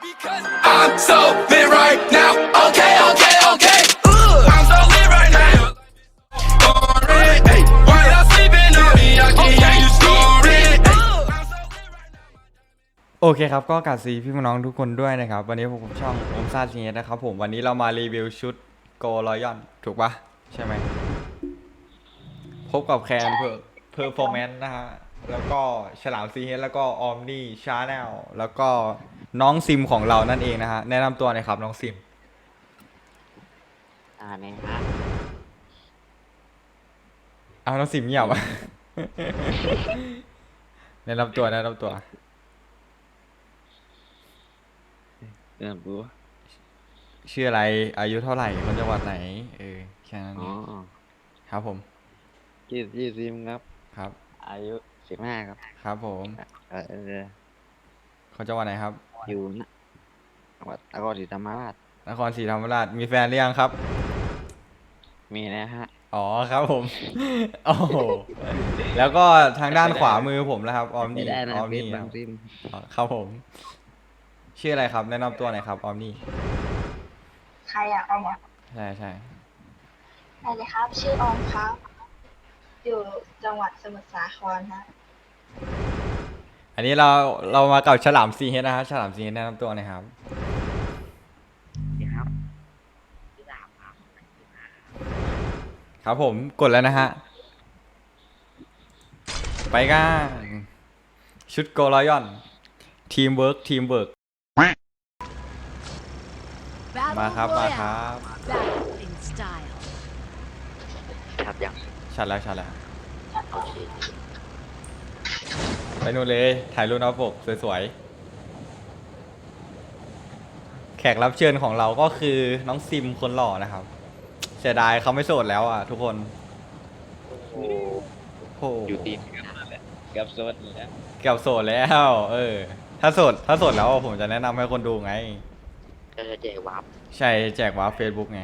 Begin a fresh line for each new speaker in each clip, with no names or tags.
โอเคครับ ก็กราบสวัสดีพี่น้องทุกคนด้วยนะครับ วันนี้ผมช่องอมซาซีเนนะครับผมวันนี้เรามารีวิวชุดโกลอยอน ถูกปะใช่ไหมพบกับแคนเพอร์เพอร์ฟอร์แมนซ์นะฮะ แล้วก็ฉลามซีเฮดแล้วก็ออมนี่ชาแนลแล้วก็ น้องซิมของเรานั่นเองนะฮะแนะนำตัวหน่อยครับน้องซิม
อ่าเนี่ยฮะ
เอาน้องซิมเงียบอะ แนะนำตัวแนะนำตัว
เริ่มรู้
ชื่ออะไรอายุเท่าไหร่คนจังหวัดไหนเออแค่นั้นเอ
อ๋อง
ครับผม
ยี่ยี่สิบครับ
ครับ
อายุสิบห้าครับ
ครับผม
เออเออ
คนจังหวัดไหนครับ
อยู่นะจังหวัดนครศรีธรรมราช
นครศรีธรรมราชมีแฟนหรือยังครับ
มีนะฮะ
อ๋อครับผม โอ้โหแล้วก็ทางด้านขวามือผมนะครับ ออม
ไม่
นี่
ได้นะ
ออม
เฟซ
นี่
บางซิม
อ๋อครับผม ชื่ออะไรครับ แนะนำตัวหน่อยครับ ออมนี่
ใครอะออมอะ
ใช่ใช่
ได้เลยครับ ชื่อออมครับ อยู่จังหวัดสมุทรสาครฮะ
อันนี้เราเรามากับฉลามซีเฮดนะฮะฉลามซีเฮดแนะนำตัวหน่อยครับ
ครับ
ครับผมกดแล้วนะฮะ ไปกันชุดโกลอยอน ทีมเวิร์กทีมเวิร์ก มาครับ มาครับ
Battle in style.
ครับยัง
ชัดแล้วชัดแล้ว ไปนู่นเลย ถ่ายรูปหน้าปกสวยๆ แขกรับเชิญของเราก็คือน้องซิมคนหล่อนะครับ เสียดายเขาไม่โสดแล้วอะ ทุกคน
โอ้
โอ้โห
อยู่ทีมกันนั่นแหละเกับสวัสดีแล้ว
เกือบโสดแล้ว เออ ถ้าโสดถ้าโสดแล้วผมจะแนะนำให้คนดูไง
ก็จะแจกวาร์ป
ใช่แจกวาร์ปเฟซบุ๊กไง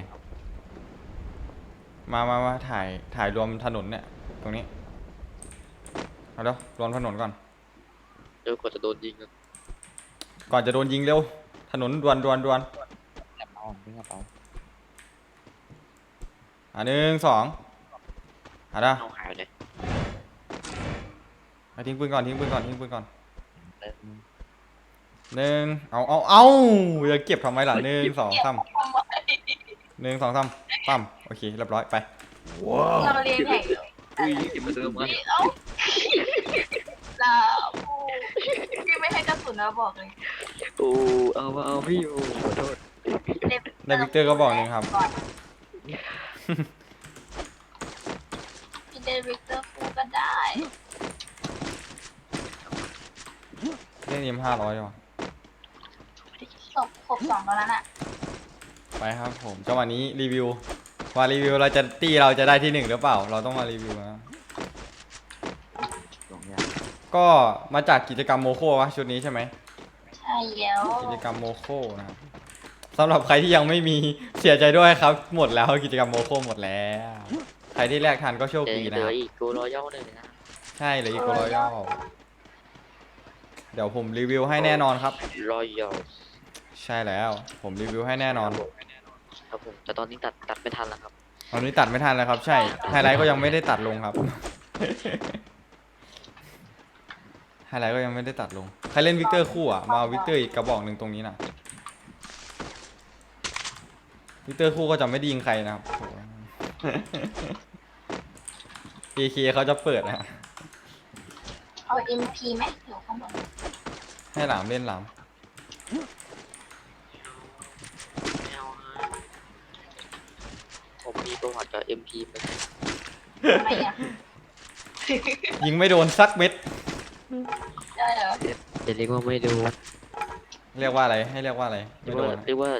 มามามาถ่ายถ่ายรวมถนนเนี่ย ตรงนี้ เอาเดี๋ยวรวมถนนก่อน
เดี๋ยวกดจะโดนยิงกัน
ก่อนจะโดนยิงเร็ว ถนนดวนดวนดวน
แอบเอาทิ้งกระเป๋า
อะหนึ่งสองอะเด้อ
เอาหายเลย
เอาทิ้งปืนก่อนทิ้งปืนก่อนทิ้งปืนก่อน
เติม
หนึ่งเอาเอาเอาจะเก็บทำไมล่ะหนึ่งสองสามหนึ่งสองสามปั๊มโอเคเรียบร้อยไป
เราเรียนแข่ง
อุ้ยเก็บมาเติมมา
เอ้าเราพี่ไม่ให้กระสุ นนะบอกเลย
โอ้เอามาเอาพี่โอ้ขอโทษ
เล่น
ได้วิกเตอร์ก็บอกหนึ่งครับ
ก่อนพี่เดนวิกเตอร์ฟูก็ได้
เล่นเอ็มห้าร้อยว่ะ
ศพครบสองแล้วนั่นอะ
ไปครับผมจังหวะนี้รีวิวว่ารีวิวเราจะตีเราจะได้ที่หนึ่งหรือเปล่า เราต้องมารีวิวนะ
สองอย่าง
ก็มาจากกิจกรรมโมโควะชุดนี้ใช่ไหม
ใช่แล้ว
กิจกรรมโมโคนะครับสำหรับใครที่ยังไม่มีเสียใจด้วยครับ หมดแล้วกิจกรรมโมโคหมดแล้ว ใครที่แรกทันก็โชค
เดี๋ยว
ดี
เห
นะ
ลื
ค
อ
รับ
อีกกูรอย่อเลยนะ
ใช่เหลยอีกรอยย่อเดี๋ยวผมรีวิวให้แน่นอนครับ
รอยย่อ
ใช่แล้ว ผมรีวิวให้แน่นอน
ครับผมแต่ตอนนี้ตัดตัดไม่ทันแล้วครับ
ตอนนี้ตัดไม่ทันแล้วครับ ใช่ไฮไลท์ก็ยังไม่ได้ตัดลงครับ ไฮไลท์ก็ยังไม่ได้ตัดลง ใครเล่นวิกเตอร์คู่อะมาเอาวิกเตอร์อีกกระบอกหนึ่งตรงนี้นะวิกเตอร์คู่ก็จะไม่ไดียิงใครนะครับโอ้โห AK เขาจะเปิดนะฮะ
เอาเอ็มพีไหมอยู่ข้างบน
ให้หลามเล่นหลาม
ไม่เอาฮะผมมีประวัติกับ MP เหมือนกัน
ทำไมอะ
ยิงไม่โดนสักเม็ด
ได้เหรอ
จะเรียกว่าไม่ดู
เรียกว่าอะไร ให้เรียกว่าอะไร
เรี
ไม่
ยก
โด
ว่านเรียกว่า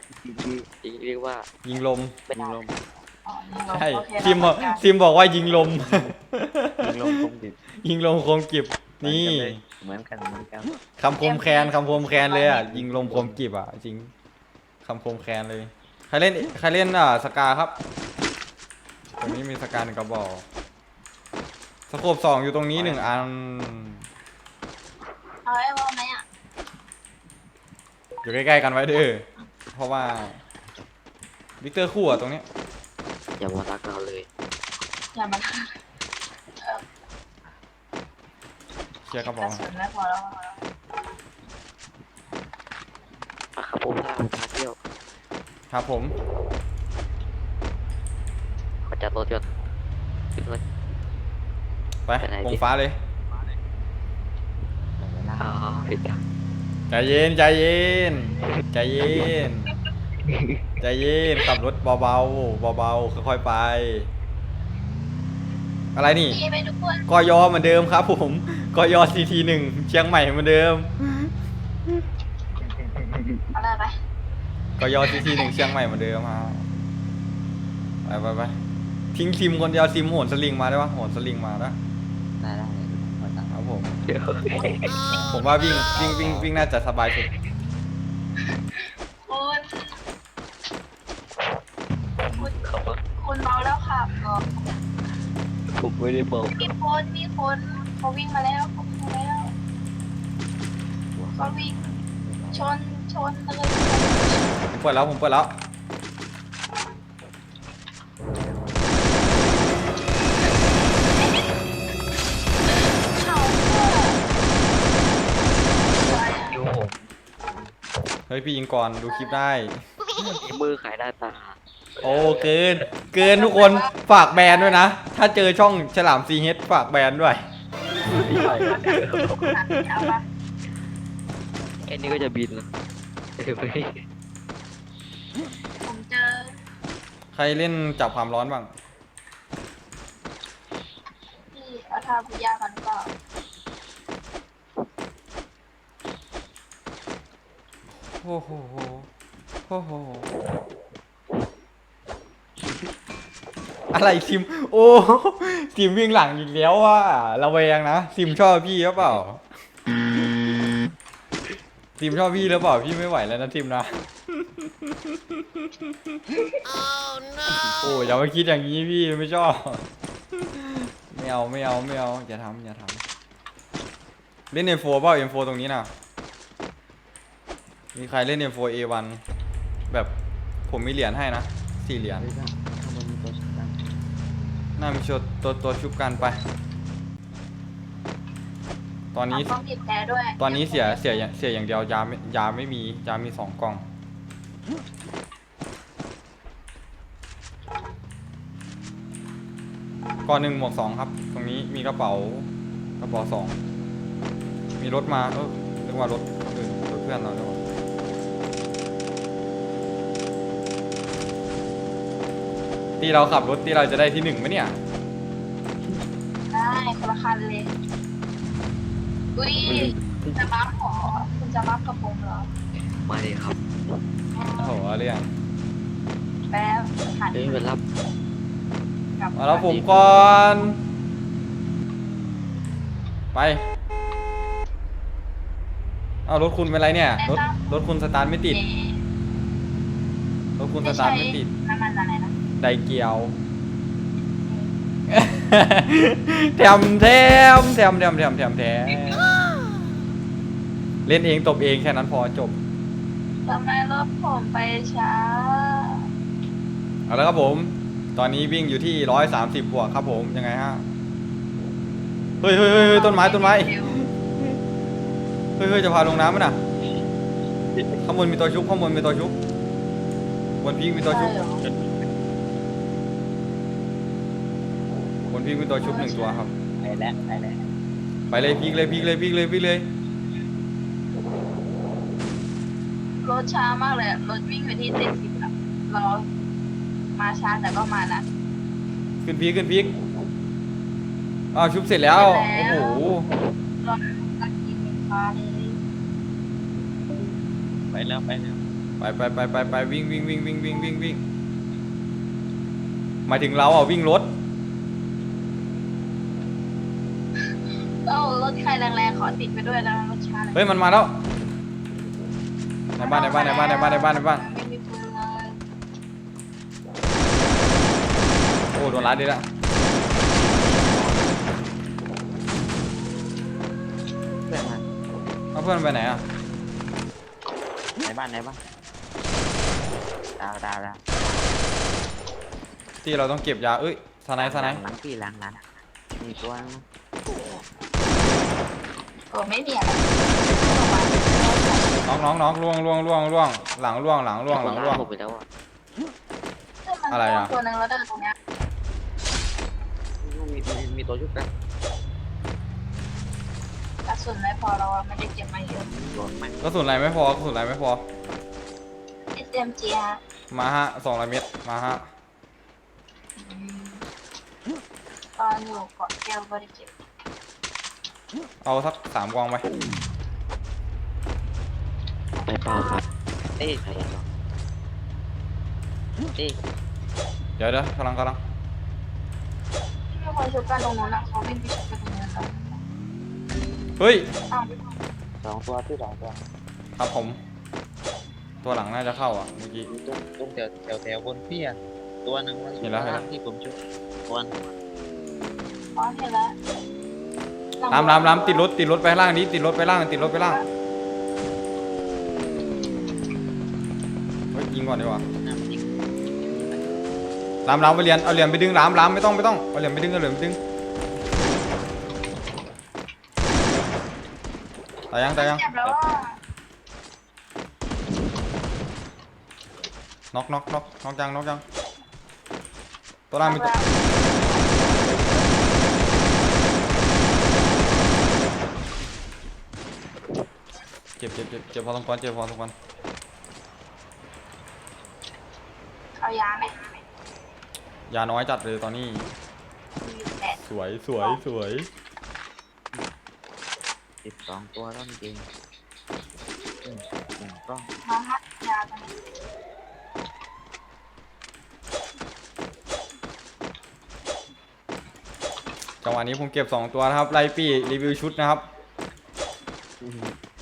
เรียกว่า
ยิงลม
เป็นลม
อ๋อนี่เรา
ใช่
โอเค
ซิมบอก
เราเหมือนกัน
ซิมบอกว่ายิงลม
ยิงลมคงดิบ
ยิงลมคมกิบนี่
เหมือนกันเหมือนกัน
คำคมแคนคำคมแคนเลยอะยิงลมคมกิบอะจริงคำคมแคนเลยใครเล่นใครเล่นอะสกาครับตรงนี้มีสกาหนึ่งกระบอกสโคบสองอยู่ตรงนี้หนึ่งอัน
เอา ไอ้วอลไหมอะ
อยู่ใกล้ๆกันไว้เด้อเพราะว่าวิกเตอร์คู่อะตรงเนี้ย
อย่ามารักเราเลย
อย่ามา
เคลียร์กระ
ก
เป๋า
ระสุนไม่พอแล้ว
มาครับผมพาผมพาเที่ยว
ครับผม
ขอจัดรถยนต์ขึ้นรถ
ไป
ไปไหน
ว
ดิ
งฟ้าเลย
อ๋อผิดกัน
ใจเย็นใจเย็นใจเย็นใจเย็นขับรถเบาๆเบาๆค่อยๆไป อะไรนี่
ดีไปทุกคน
กอยอเหมือนเดิมครับ ผมกอยอซีทีหนึ่งเชียงใหม่เหมือนเดิม
เอาเลยไป
กอยอซีทีหนึ่งเชียงใหม่เหมือนเดิมครับไปไปไปทิ้งซิมคนเดียวซิมโหนสลิงมาได้ปะโหนสลิงมาได้
ได้ได้
ครับ ผม
เดี๋ยว
ผมว่าวิ่งวิ่งวิ่งวิ่งน่าจะสบายสุด
คุณคุณ
เขาว่า
คุณเมาแล้วค่ะก็
ผมไม่ได้บอก
มีคนมีคนเขาวิ่งมาแล้วเขาวิ่งมาแล้วเขาวิ่งชนชนเลย
ผมเปิดแล้วผมเปิดแล้ว ฮ้ยพี่ยิงก่อนดูคลิปได้
มีมือขายหน้าตา
โอ้เกิน เกินทุกคนฝากแบรนด์ด้วยนะ ถ้าเจอช่องฉลามซีเฮดฝากแบรนด์ด้วย
เอาปะ
ไอ้นี่ก็จะบินแล้วเออไม่
ผมเจอ
ใครเล่นจับความร้อนบ้าง
พี่เอาทาบุยากันเปล่า
โอ้โหโอ้โหอะไรซิม โอ้ซิมวิ่งหลังอีกแล้วว่ะระแวงนะซิมชอบพี่หรือเปล่าซิมชอบพี่หรือเปล่าพี่ไม่ไหวแล้วนะซิมนะโอ้อย่ามาคิดอย่างนี้พี่ไม่ชอบไม่เอาไม่เอาไม่เอาอย่าทำอย่าทำเล่นเอ็มโฟเปล่าเอ็มโฟตรงนี้น่ะ มีใครเล่น M4 A1 แบบผมมีเหรียญให้นะสี่เหรียญน่ามีชดตัวตัวชุบกันไป ตอนนี้
ต้องบีบแต่ด้วย
ตอนนี้เสียเสียอย่างเสียอย่างเดียวยาไม่ยาไม่มียามีสองกล่องก่อนหนึ่งหมวกสองครับ ตรงนี้มีกระเป๋ากระเป๋าสองมีรถมาเออเรียกว่ารถคนอื่นรถเพื่อนเราเดี๋ยวา ที่เราขับรถที่เราจะได้ที่หนึ่งไหมเนี่ย
ได้คนละคันเลย อุ้ยจะบัฟเหรอคุณจะบัฟกับผมเหรอ
มาเลยครับ
โอ้โหเอาเรื่อง
แป๊บหัน
เอ้ยมารับ
กลับ
มาแล้วผมก่อน ไป เอารถคุณเป็นไรเนี่ย รถรถคุณสตาร์ทไม่ติด รถคุณสตาร์ทไม่ติด
น้ำมันอะไรนะ
ไดเกียวแถมแถมแถมแถมแถมแถมแถมเล่นเองตบเองแค่นั้นพอจบ
ทำไมรถผมไปช้า
เอาแล้วครับผม ตอนนี้วิ่งอยู่ที่ร้อยสามสิบบวกครับผมยังไงฮะ เฮ้ยเฮ้ยเฮ้ยเฮ้ยต้นไม้ต้นไม้ เฮ้ยเฮ้ยจะพาลงน้ำมั้ยน่ะ ข้างบนมีตัวชุบข้างบนมีตัวชุบบนพีกมีตัวชุบ
บ
นพีกมีตัวชุบหนึ่งตัวครับ
ไปแล้วไปแล้ว
ไปเลยพีกเลยพีกเลยพีกเลยพีกเลย
รถช้ามากเลยอะรถวิ่งไปที่เจ็ดสิบอะรอมาช้าแต่ก็มานะ
ขึ้นพีกขึ้นพีกอ้าวชุบเสร็จแล้ว
เสร็
โอ้
จแล้ว
โห
รถตักกินฟ้าเลย
ไปแล้วไปแล้ว
ไปไปไปไปไปวิ่งวิ่งวิ่งวิ่งวิ่งวิ่งวิ่งหมายถึงเราอะวิ่งรถ
เอ้า รถใครแรงๆขอติดไปด้วยนะรถช้าเลย
เฮ้ยมันมาแล้วในบ้านในบ้านในบ้านในบ้านในบ้านในบ้าน
ไม่มีปืนเลย
โอ้โดนรัดดิละ
เพื่อนมา
เอาเพื่อนไปไหนอะ
ในบ้านในบ้านดาวดาวดาว
ที่เราต้องเก็บยาเอ้ยสไนส์สไนส์
หลังพี่หลังหลังมีตัวนึง
เออไม่มีอะไร
น้องน้องน้องล่วงล่วงล่วงล่วงหลังล่วงหลังล่วงหลังล่วง
ผมไปแล้วอะ
อะไรอะ
ตัวหนึงแล้วเดินตรงเนี้ย
มีมีมีตัวชุบนะ
กระสุนไม่พอเราอะไม่ได้เก็บมาเยอะ
โดนไหม
กระสุนอะไรไม่พอกระสุนอะไรไม่พอ
SMG ฮะ
มาฮะสองร้อยเมตรมาฮะ
อืมตอนอยู่เกาะแก้วไม่ได้เก็บ
เอาสักสามกองไป
ไปเปล่าครับ
เอ้ย
ใครอะ
เอ้ย
เดี๋ยวเดี๋ยวกำลังกำลัง
ที่มีคนชุบกันตรงนู้นอะเขาวิ่งไปชุบกันตรงนู้นแล้ว
เฮ้ย
อ้าว
สองตัวที่สองตัว
ครับผม ตัวหลังน่าจะเข้าอะเมื่อกี้
ตรงตรงแถวแถวแถวบนพี่อะตัวหนึงมันอ
เห็
ยู่
นแล้ว
ข้างล่าง
เห็นแล้ว
ที่ผมชุบตัวนึง
อ๋อเห็นแล้ว
ลามลามลามติดรถติดรถไปข้างล่างนี้ติดรถไปล่างติดรถไปล่างเฮ้ยยิงก่อนดีกว่า
น้ำยิง
ลามลามไปเรียนเอาเหรียญไปดึงลามลามไม่ต้องไม่ต้องเอาเหรียญไปดึงเอาเหรียญไปดึงตายยังตายยัง
เจ็บแล้วว่า
น็อกน็อกน็อกน็อกยังน็อกยังตัวล่างมีตัว จ็บเจ็บเจ็บเจ็บพอสมควรเจ็บพอสมควร
เอายาไหม
ยาน้อยจัดเลยตอนนี้
มีอยู่แปด
สวยสวยสวย
สิบสองตัวแล้วจริงอืมอืมก็
มาฮัดยาตรงนี้
จังหวะนี้ผมเก็บ2ตัวนะครับไล่ปี้รีวิวชุดนะครับ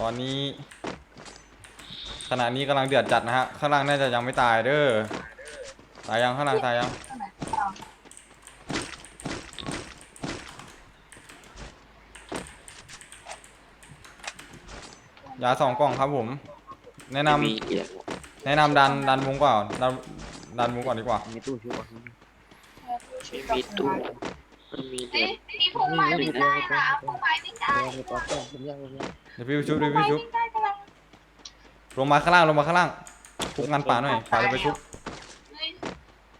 ตอนนี้ขณะนี้กำลังเดือดจัดนะฮะ ข้างล่างน่าจะยังไม่ตายเด้อ ตายยังข้างล่างตายยัง
ตรงไหนเอา
ยาสองกล่องครับผม แนะนำ
มีเหรียญ
แนะนำดันดันวงก่อนดันดันวงก่อนดีกว่า
มีตู้ชุบอะ
ไม่มีตู้มันมีเหรี
เฮ้
ย
ย
ญ
มีพุ่งไม้วิ่งได้นะเอาพุ่งไม้วิ่งได้
เออมีตัวเพิ่มผมยังผมยัง
รีวิวชุดรี
พุ่ง
วิว
ไม้
ชุด
วิ่งได้กำลัง
ลงมาข้างล่างลงมาข้างล่างคุกงานป่าหน่อยป่าจะไปชุบ
เฮ้ย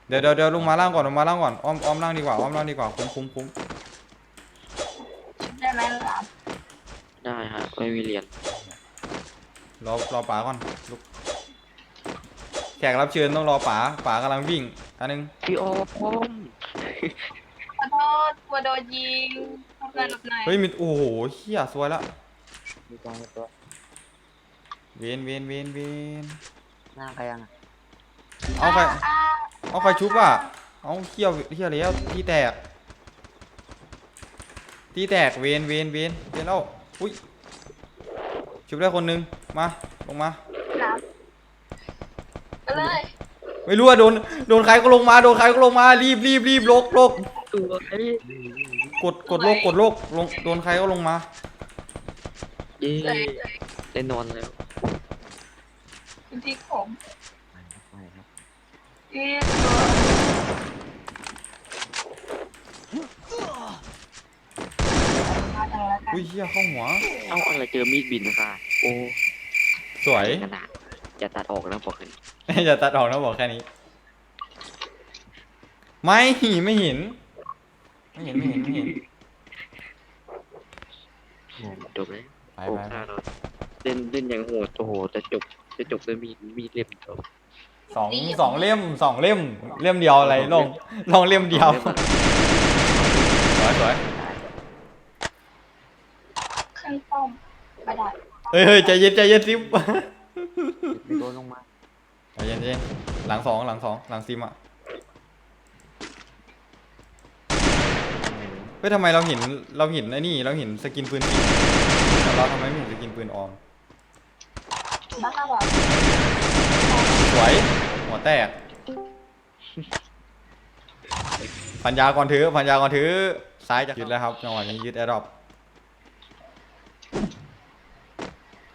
เดี๋ยวเดี๋ยวเดี๋ยวลงมาล่างก่อนลงมาล่างก่อนอ้อมอ้อมล่างดีกว่าอ้อมล่างดีกว่าคุ้มคุ้มคุ้ม
ชุบได้ไหมหลาน
ได้ฮะไม่มีเหรียญ
รอรอป่าก่อนลุกแขกรับเชิญต้องรอป่าป่ากำลังวิ่งอันนึง
พี่โอม
ขอโทษกลัวโดนยิงทำงานหลบหน่อย
เฮ้ยมีโอ้โหเฮียสวยละ
มีตัวมีตัว
เวนเวนเวนเวน
หน้าใครยังอะ
เอาใคร
อ่า
เอาใครชุบอะเอาเฮียเฮียแล้วตีแตกตีแตกเวนเวนเวนเวนแล้วอุ้ยชุบได้คนนึงมาลงมา
น้ำไปเลย
ไม่รู้ว่าโดนโดนใครก็ลงมาโดนใครก็ลงมารีบรีบรีบลกลก
ตัวไอ้
กดกดโลกกดโลกลงโดนใครก็ลงมา
เย่
เลย
ได้นอนแล้ว
คุณที่ผม
ไม่ครับ
เอ๊ะตัวมาเจอแล้วกัน
อุ้ยเฮียเข้าหัว
เอ้าอะไรเจอมีดบินนะคะโอ้
สวย
ขนาดจะตัดออกแล้วบอกกัน
อย่าตัดออกนะบอกแค่นี้ ไม่ไม่เห็น ไม่เห็นไม่เห็นไม่เห็น
จบเลย
ไป
โอ้
ไปไป
ฆ่าเราเล่นเล่นอย่างโหดโอ้โหจะจบจะจบด้วยมีดมีดเล่มเดียว
สองสองเล่มสองเล่มเล่มเดียวอะไรลงลองเล่มเดียวสวยสวย
ขึ้นป้อมไม่ได้
เฮ้ยเฮ้ยใจเย็นใจเย็นซิม
มีตัวลงมา
ใจเย็นใจเย็นหลังสองหลังสองหลังซิมอะเฮ้ยทำไมเราเห็นเราเห็นไอ้นี่เราเห็นสกินปืนจริงแต่ เราทำไมไม่เห็นสกินปืนออม
บ้าแบบ
สวย หัวแตก พันยาก่อนถือ พันยาก่อนถือ ซ้ายจะยึดแล้วครับจังหวะนี้ยึดแอร์ดรอป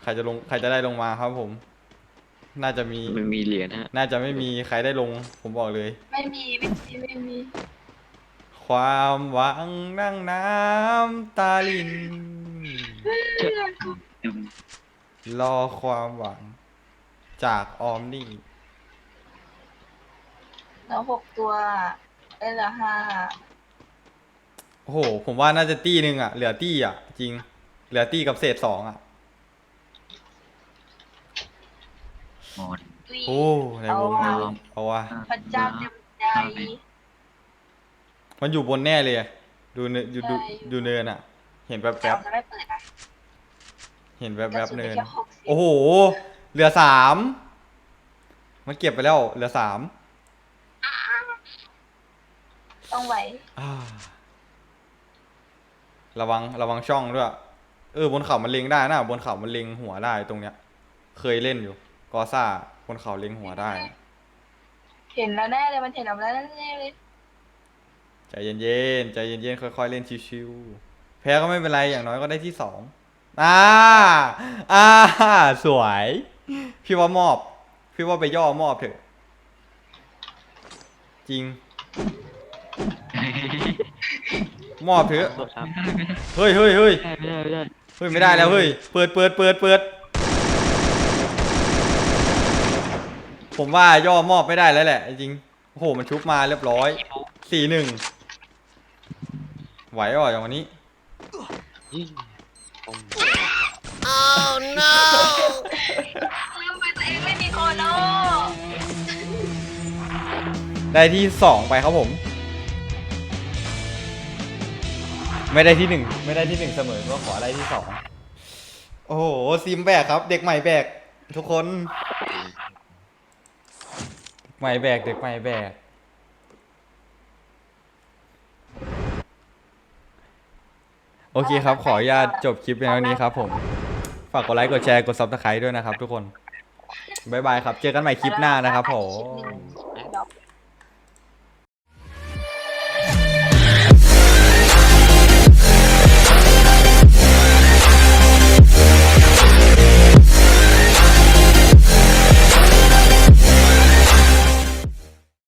ใครจะลง ใครจะได้ลงมาครับผม น่าจะมี
มันมีเหรียญฮะ
น่าจะไม่มีใครได้ลง ผมบอกเลย
ไม่มีไม่มีไม่มี
ความหวังนั่งน้ำตาลิน รอความหวังจากออมนี่
เหลือหกตัวเอ้ยเหลือห้า
โอ้โห ผมว่าน่าจะตี้หนึ่งอะ เหลือตี้อะ จริง เหลือตี้กับเศษสองอะ
หมด
อุ้ย
โอ้ในวงในวงเอาวะ
พระเจ้าเต็มใจ
มันอยู่บนแน่เลยอะดูเนินดูดู
ใช่
ดูเนินอะ เห็นแว
แต่
บ
จะไม่เปิดนะ
ๆ เห็นแวบๆเนิน
กระสุนมีแค่หกสิบ
โอ้โห เหลือสาม มันเก็บไปแล้ว เหลือสาม
ต้องไหว
อ่าระวังระวังช่องด้วย เออบนเขามันเล็งได้นะ บนเขามันเล็งหัวได้ตรงเนี้ย เคยเล่นอยู่ กอซ่า บนเขาเล็งหัวได้
เห็นแล้วแน่เลยมันเห็นเราแล้วแน่เลย
ใจเย็นๆ ใจเย็นๆ ค่อยๆ เล่นชิวๆ แพ้ก็ไม่เป็นไรอย่างน้อยก็ได้ที่สองอ่าอ่า สวย พี่ว่ามอบ พี่ว่าไปย่อมอบเถอะ จริง มอบเถอะ
โทษครับ
เฮ้ยเฮ้ยเฮ้ย
ไม่ได้ไม่ได้
เฮ้ยไม่ได้แล้วเฮ้ย เปิดเปิดเปิดเปิด ผมว่าย่อมอบไม่ได้แล้วแหละจริงโอ้โหมันชุบมาเรียบร้อย สี่หนึ่ง ไหวอะอย่างวันนี้
ยิงปง
ลืมไปตัวเองไม่มีโคโน
ได้ที่สองไปครับผม ไม่ได้ที่หนึ่งไม่ได้ที่หนึ่งเสมอก็ขอได้ที่สองโอ้โหซิมแบกครับ เด็กใหม่แบกทุกคน ใหม่แบกเด็กใหม่แบก โอเคครับ ขออนุญาตจบคลิปเพียงเท่านี้ครับผม ฝากกดไลค์ กดแชร์ กดซับสไครต์ด้วยนะครับทุกคน บ๊ายบายครับ เจอกันใหม่คลิปหน้านะครับผม
คลิปหนึ่ง